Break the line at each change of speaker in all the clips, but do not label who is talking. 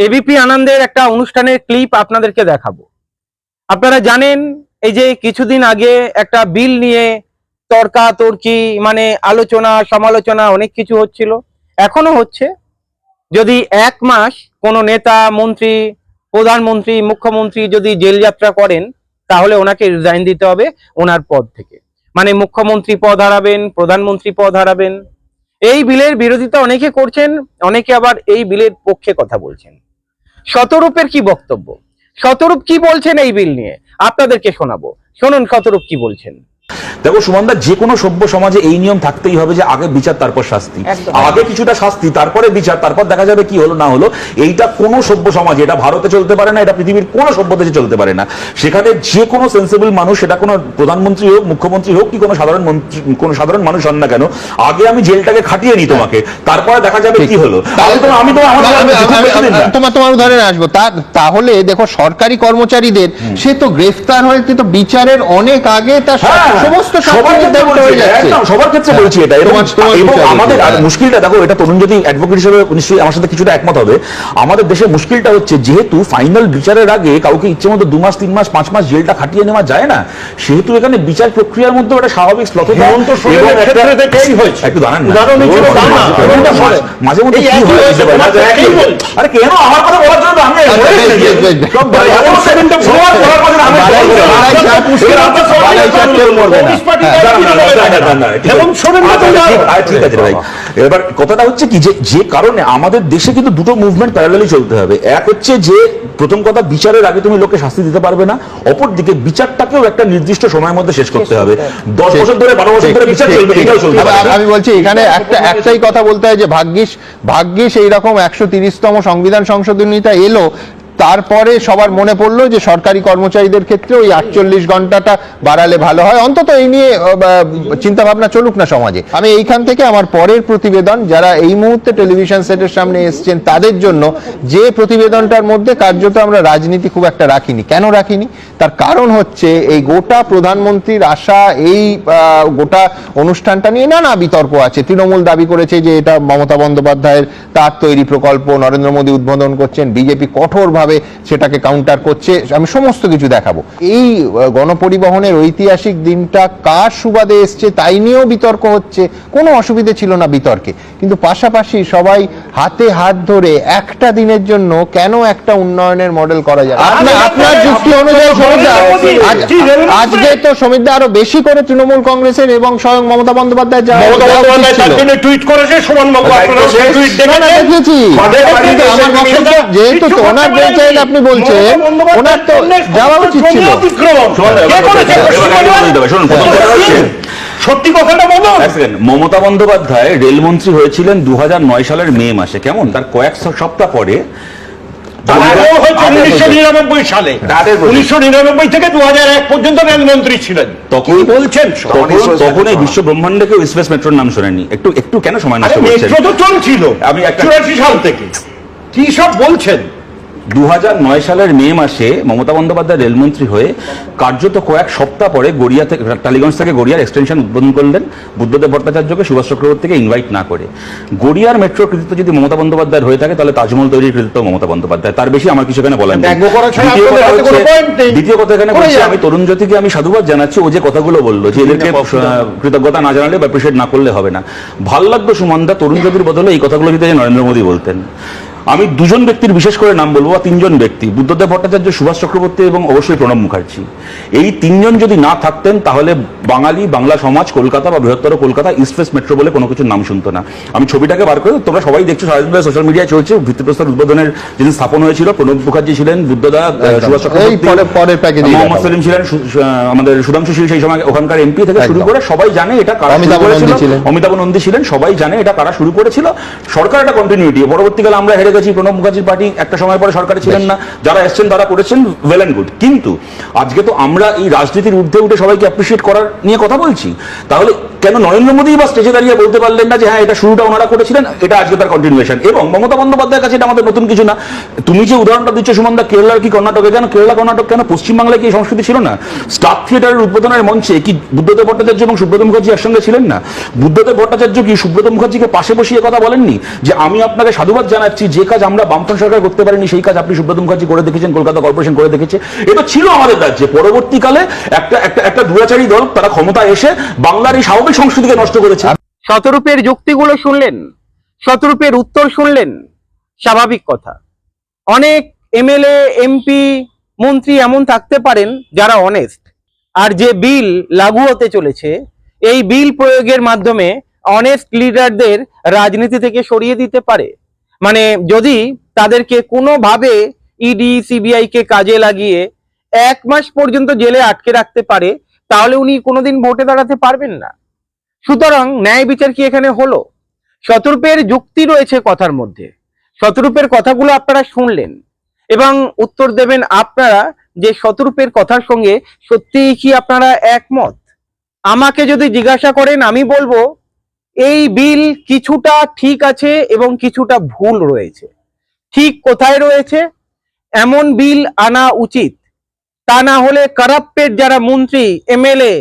ABP আনন্দের একটা অনুষ্ঠানের ক্লিপ আপনাদেরকে দেখাবো। আপনারা জানেন, এই যে কিছুদিন আগে একটা বিল নিয়ে তর্কাতর্কি মানে আলোচনা, সমালোচনা অনেক কিছু হচ্ছিল। এখনও হচ্ছে। যদি এক মাস কোনো নেতা, মন্ত্রী, প্রধানমন্ত্রী, মুখ্যমন্ত্রী যদি জেল যাত্রা করেন, তাহলে ওনাকে রিজাইন দিতে হবে ওনার পদ থেকে। মানে মুখ্যমন্ত্রী পদ হারাবেন, প্রধানমন্ত্রী পদ হারাবেন। এই বিলের বিরোধিতা অনেকে করছেন, অনেকে আবার এই বিলের পক্ষে কথা বলছেন। শতরূপের কি বক্তব্য? শতরূপ কি বলছেন এই বিল নিয়ে? আপনাদেরকে শোনাবো। শুনুন, শতরূপ কি বলছেন?
দেখো সুমনদা যে কোনো সভ্য সমাজে এই নিয়ম থাকতেই হবে যে আগে বিচার তারপর শাস্তি। আগে কিছুটা শাস্তি তারপরে বিচার তারপর দেখা যাবে কি হলো না হলো। এইটা কোনো সভ্য সমাজে এটা ভারতে চলতে পারে না এটা পৃথিবীর কোনো সভ্য দেশে চলতে পারে না। সেখানে যে কোনো সেন্সিবল মানুষ সেটা কোনো প্রধানমন্ত্রী হোক মুখ্যমন্ত্রী হোক কি কোনো সাধারণ মন্ত্রী কোনো সাধারণ মানুষ হন না কেন আগে আমি জেলটাকে খাটিয়ে নিই তোমাকে তারপরে দেখা যাবে কি হলো। আমি তো।
তোমার তোমার উদাহরণে আসব। তা- তাহলে দেখো সরকারি কর্মচারীদের সে তো গ্রেফতার হয়ে তো বিচারের অনেক আগে তার
হ্যাঁ,
সমস্ত
সবার ক্ষেত্রে বলছি এটা, একদম সবার ক্ষেত্রে বলছি এটা এবং আমাদের
হ্যাঁ।
মুশকিলটা দেখো এটা তরুণ যদি অ্যাডভোকেট হিসেবে নিশ্চয়ই আমার সাথে কিছুটা একমত হবে আমাদের দেশে মুশকিলটা হচ্ছে যেহেতু ফাইনাল বিচারের আগে কাউকে ইচ্ছে মতো দু মাস তিন মাস পাঁচ মাস জেলটা খাটিয়ে নেওয়া যায় না সেহেতু এখানে বিচার প্রক্রিয়ার মধ্যে একটা স্বাভাবিক শ্লথতা। একটু দাঁড়ান মাঝে মধ্যে- কি হয়। আরে কেন আমার কথা বলার জন্য আমি
আচ্ছা।
সব
করবে না।
হ্যাঁ, ঠিক আছে। আচ্ছা। আচ্ছা, ভাই। এবার কথাটা হচ্ছে কি যে যে কারণে আমাদের দেশে কিন্তু দুটো মুভমেন্ট প্যারালালি চলতে হবে। এক হচ্ছে যে প্রথম কথা বিচারের আগে তুমি লোককে শাস্তি দিতে পারবে না। অপরদিকে বিচারটাকেও একটা নির্দিষ্ট সময়ের মধ্যে শেষ করতে হবে। দশ বছর ধরে বারো বছর ধরে বিচার চলবে এটাও চলবে
আমি- আমি বলছি এখানে একটা একটাই কথা বলতে হয় যে ভাগ্যিস ভাগ্যিস এইরকম একশো তিরিশতম সংবিধান সংশোধনীটা এলো তারপরে সবার মনে পড়ল যে সরকারি কর্মচারীদের ক্ষেত্রে ওই আটচল্লিশ ঘন্টাটা বাড়ালে ভালো হয়। অন্তত এই নিয়ে চিন্তা ভাবনা চলুক না সমাজে। আমি এইখান থেকে আমার পরের প্রতিবেদন, যারা এই মুহূর্তে টেলিভিশন সেটের সামনে এসছেন তাদের জন্য যে প্রতিবেদনটার মধ্যে কার্যত আমরা রাজনীতি খুব একটা রাখিনি। কেন রাখিনি? তার কারণ হচ্ছে এই গোটা প্রধানমন্ত্রীর আশা, এই গোটা অনুষ্ঠানটা নিয়ে নানা বিতর্ক আছে। তৃণমূল দাবি করেছে যে এটা মমতা বন্দ্যোপাধ্যায়ের তার তৈরি প্রকল্প, নরেন্দ্র মোদী উদ্বোধন করছেন, বিজেপি কঠোরভাবে সেটাকে কাউন্টার করছে, আমি সমস্ত কিছু দেখাবো। এই গণপরিবহনের ঐতিহাসিক দিনটা কার সুবাদে এসছে তাই নিয়েও বিতর্ক হচ্ছে, কোনো অসুবিধে ছিল না বিতর্কে। কিন্তু পাশাপাশি সবাই হাতে হাত ধরে একটা দিনের জন্য কেন একটা উন্নয়নের মডেল করা যায় আপনার আপনার যুক্তি অনুযায়ী সমিতা আজকে তো সমিতা আরও বেশি করে তৃণমূল কংগ্রেসের এবং স্বয়ং মমতা বন্দ্যোপাধ্যায় যা
মমতা বন্দ্যোপাধ্যায় তার জন্য টুইট করেছে সুমনবাবু আপনারা টুইট
না, না, দেখেছি যেহেতু তো ওনার চাইলে আপনি বলছেন ওনার তো যাওয়া উচিত ছিল।
শুনুন, প্রথম কথা হচ্ছে
সত্যি কথাটা
সেকেন্ড, মমতা বন্দ্যোপাধ্যায় রেলমন্ত্রী হয়েছিলেন দু সালের মে মাসে কেমন? তার কয়েক সপ্তাহ পরে
সালে। থেকে পর্যন্ত রেলমন্ত্রী ছিলেন।
তখন
বলছেন?
তখন এই বিশ্ব ব্রহ্মাণ্ডে কেউ স্পেস মেট্রোর নাম শোনেনি একটু একটু কেন সময়
আরে
নষ্ট
মেট্রো তো চলছিল।
আমি
সাল থেকে। কি সব বলছেন?
দু হাজার নয় সালের মে মাসে মমতা বন্দ্যোপাধ্যায় রেলমন্ত্রী হয়ে কার্যত কয়েক সপ্তাহ পরে গড়িয়া থেকে টালিগঞ্জ থেকে গড়িয়ার এক্সটেনশন উদ্বোধন করলেন বুদ্ধদেব ভট্টাচার্যকে সুভাষ চক্রবর্তীকে ইনভাইট না করে। গড়িয়ার মেট্রোর কৃতিত্ব যদি মমতা বন্দ্যোপাধ্যায়ের হয়ে থাকে তাহলে তাজমহল তৈরির কৃতিত্ব মমতা বন্দ্যোপাধ্যায় তার বেশি আমার কিছু এখানে বলার নেই। দ্বিতীয় কথা এখানে বলছি আমি তরুণ জ্যোতিকে আমি সাধুবাদ জানাচ্ছি ও যে কথাগুলো বলল যে এদেরকে কৃতজ্ঞতা না জানালে বা অ্যাপ্রিসিয়েট না করলে হবে না। ভালো লাগতো সুমনদা তরুণ জ্যোতির বদলে এই কথাগুলো যদি নরেন্দ্র মোদী বলতেন। আমি দুজন ব্যক্তির বিশেষ করে নাম বলব বা তিনজন ব্যক্তি বুদ্ধদেব ভট্টাচার্য সুভাষ চক্রবর্তী এবং অবশ্যই প্রণব মুখার্জি। এই তিনজন যদি না থাকতেন তাহলে বাঙালি বাংলা সমাজ কলকাতা বা বৃহত্তর কলকাতা ইস্ট ওয়েস্ট মেট্রো বলে কোনো কিছুর নাম শুনতো না। আমি ছবিটাকে বার করে তোমরা সবাই দেখছ সারাদিন সোশ্যাল মিডিয়ায় চলছে ভিত্তিপ্রস্তর উদ্বোধনের যেদিন স্থাপন হয়েছিল প্রণব মুখার্জি ছিলেন বুদ্ধদা সুভাষ চক্রবর্তী মোহাম্মদ। সেলিম ছিলেন আমাদের সুধাংশু শীল সেই সময় ওখানকার এমপি থেকে শুরু করে সবাই জানে এটা কারা শুরু
অমিতাভ
করেছিল।
নন্দী ছিলেন।
অমিতাভ নন্দী ছিলেন সবাই জানে এটা কারা শুরু করেছিল। সরকার একটা কন্টিনিউটি পরবর্তীকালে আমরা হেরে গেছি প্রণব মুখার্জির পার্টি একটা সময় পরে সরকারে ছিলেন না যারা এসছেন তারা করেছেন ওয়েল অ্যান্ড গুড কিন্তু আজকে তো আমরা এই রাজনীতির ঊর্ধ্বে উঠে সবাইকে অ্যাপ্রিসিয়েট করার নিয়ে কথা বলছি। তাহলে কেন নরেন্দ্র মোদী বা স্টেজে দাঁড়িয়ে বলতে পারলেন না যে হ্যাঁ এটা শুরুটা ওনারা করেছিলেন এটা আজকে তার কন্টিনিউশন এবং মমতা বন্দ্যোপাধ্যায়ের কাছে এটা আমাদের নতুন কিছু না। তুমি যে উদাহরণটা দিচ্ছ সুমনদা কেরালার কি কর্ণাটকে কেন কেরালা কর্ণাটক কেন পশ্চিমবাংলায় কি সংস্কৃতি ছিল না? স্টার থিয়েটারের উদ্বোধনের মঞ্চে কি বুদ্ধদেব ভট্টাচার্য এবং সুব্রত মুখার্জি একসঙ্গে ছিলেন না? বুদ্ধদেব ভট্টাচার্য কি সুব্রত মুখার্জিকে পাশে বসিয়ে কথা বলেননি? যে আমি আপনাকে সাধুবাদ জানাচ্ছি যে যে কাজ আমরা বামফ্রন্ট সরকার করতে পারিনি, সেই কাজ আপনি সুব্রত মুখার্জি করে দেখেছেন, কলকাতা কর্পোরেশন করে দেখেছে। এটা ছিল আমাদের রাজ্যে। পরবর্তীকালে একটা একটা একটা দুরাচারী দল, তারা ক্ষমতা এসে বাংলার এই স্বাভাবিক সংস্কৃতিকে নষ্ট করেছে।
শতরূপের যুক্তিগুলো শুনলেন, শতরূপের উত্তর শুনলেন, স্বাভাবিক কথা। অনেক এমএলএ, এমপি, মন্ত্রী এমন থাকতে পারেন যারা অনেস্ট আর যে বিল লাগু হতে চলেছে, এই বিল প্রয়োগের মাধ্যমে অনেস্ট লিডারদের রাজনীতি থেকে সরিয়ে দিতে পারে। মানে যদি তাদেরকে কোনোভাবে ইডি সিবিআই কে কাজে লাগিয়ে এক মাস পর্যন্ত জেলে আটকে রাখতে পারে, তাহলে উনি কোনোদিন ভোটে দাঁড়াতে পারবেন না। সুতরাং ন্যায় বিচার কি এখানে হলো? শতরূপের যুক্তি রয়েছে কথার মধ্যে। শতরূপের কথাগুলো আপনারা শুনলেন এবং উত্তর দেবেন আপনারা যে শতরূপের কথার সঙ্গে সত্যিই কি আপনারা একমত? আমাকে যদি জিজ্ঞাসা করেন, আমি বলব এই বিল কিছুটা ঠিক আছে এবং কিছুটা ভুল রয়েছে। ঠিক কোথায় রয়েছে? এমন বিল আনা উচিত। তা না হলে কারাপ্টেড যারা মন্ত্রী, এমএলএ,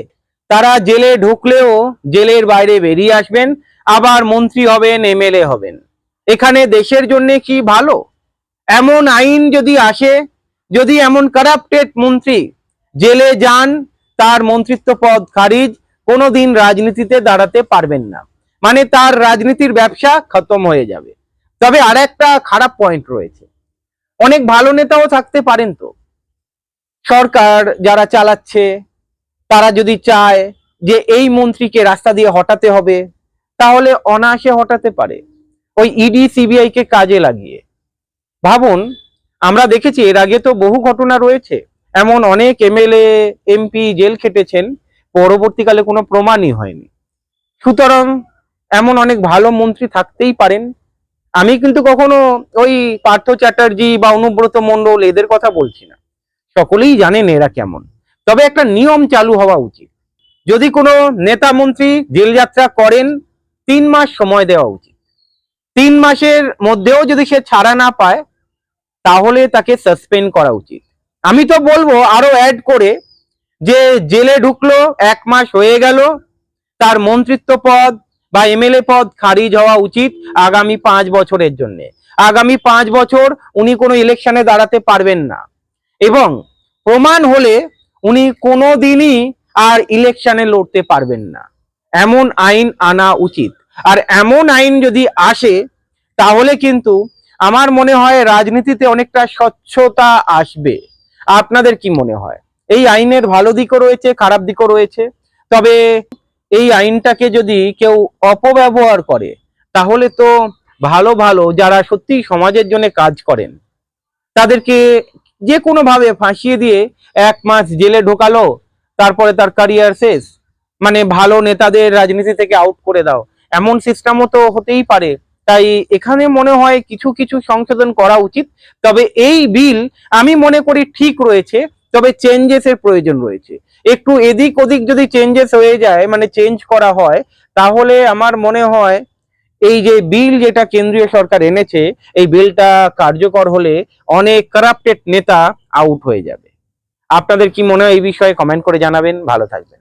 তারা জেলে ঢুকলেও জেলের বাইরে বেরিয়ে আসবেন, আবার মন্ত্রী হবেন, এমএলএ হবেন। এখানে দেশের জন্য কি ভালো? এমন আইন যদি আসে, যদি এমন কারাপ্টেড মন্ত্রী জেলে যান, তার মন্ত্রিত্ব পদ খারিজ, কোনোদিন রাজনীতিতে দাঁড়াতে পারবেন না। মানে তার রাজনীতির ব্যবসা খতম হয়ে যাবে। তবে আর একটা খারাপ পয়েন্ট রয়েছে। অনেক ভালো নেতাও থাকতে পারেন তো। সরকার যারা চালাচ্ছে, তারা যদি চায় যে এই মন্ত্রীকে রাস্তা দিয়ে হটাতে হবে, তাহলে অনায়াসে হটাতে পারে। ওই ইডি সিবিআই কে কাজে লাগিয়ে। ভাবুন, আমরা দেখেছি এর আগে তো বহু ঘটনা রয়েছে। এমন অনেক এমএলএ এমপি জেল খেটেছেন, পরবর্তীকালে কোনো প্রমাণই হয়নি। সুতরাং এমন অনেক ভালো মন্ত্রী থাকতেই পারেন। আমি কিন্তু কখনো ওই পার্থ চ্যাটার্জি বা অনুব্রত মণ্ডল এদের কথা বলছি না। সকলেই জানেন এরা কেমন। তবে একটা নিয়ম চালু হওয়া উচিত। যদি কোনো নেতা মন্ত্রী জেল যাত্রা করেন, তিন মাস সময় দেওয়া উচিত। তিন মাসের মধ্যেও যদি সে ছাড়া না পায়, তাহলে তাকে সাসপেন্ড করা উচিত। আমি তো বলব আরও অ্যাড করে যে জেলে ঢুকলো, এক মাস হয়ে গেল, তার মন্ত্রিত্ব পদ বা এমএলএ পদ খারিজ হওয়া উচিত আগামী পাঁচ বছরের জন্য। আগামী পাঁচ বছর উনি কোনো ইলেকশনে দাঁড়াতে পারবেন না। এবং প্রমাণ হলে উনি কোনো দিনই আর ইলেকশনে লড়তে পারবেন না। এমন আইন আনা উচিত। আর এমন আইন যদি আসে, তাহলে কিন্তু আমার মনে হয় রাজনীতিতে অনেকটা স্বচ্ছতা আসবে। আপনাদের কি মনে হয়? এই আইনের ভালো দিকও রয়েছে, খারাপ দিকও রয়েছে। তবে এই আইনটাকে যদি কেউ অপব্যবহার করে, তাহলে তো ভালো ভালো যারা সত্যি সমাজের জন্য কাজ করেন, তাদেরকে যে কোনো ভাবে ফাঁসিয়ে দিয়ে এক মাস জেলে ঢোকালো, তারপরে তার ক্যারিয়ার শেষ মানে ভালো নেতাদের রাজনীতি থেকে আউট করে দাও, এমন সিস্টেমও তো হতেই পারে। তাই এখানে মনে হয় কিছু কিছু সংশোধন করা উচিত, তবে এই বিল আমি মনে করি ঠিক রয়েছে, তবে চেঞ্জেস এর প্রয়োজন রয়েছে। একটু এদিক ওদিক যদি চেঞ্জেস হয়ে যায় মানে চেঞ্জ করা হয়, তাহলে আমার মনে হয় এই যে বিল যেটা কেন্দ্রীয় সরকার এনেছে, এই বিলটা কার্যকর হলে অনেক কারাপ্টেড নেতা আউট হয়ে যাবে। আপনাদের কি মনে হয় এই বিষয়ে কমেন্ট করে জানাবেন। ভালো থাকবেন।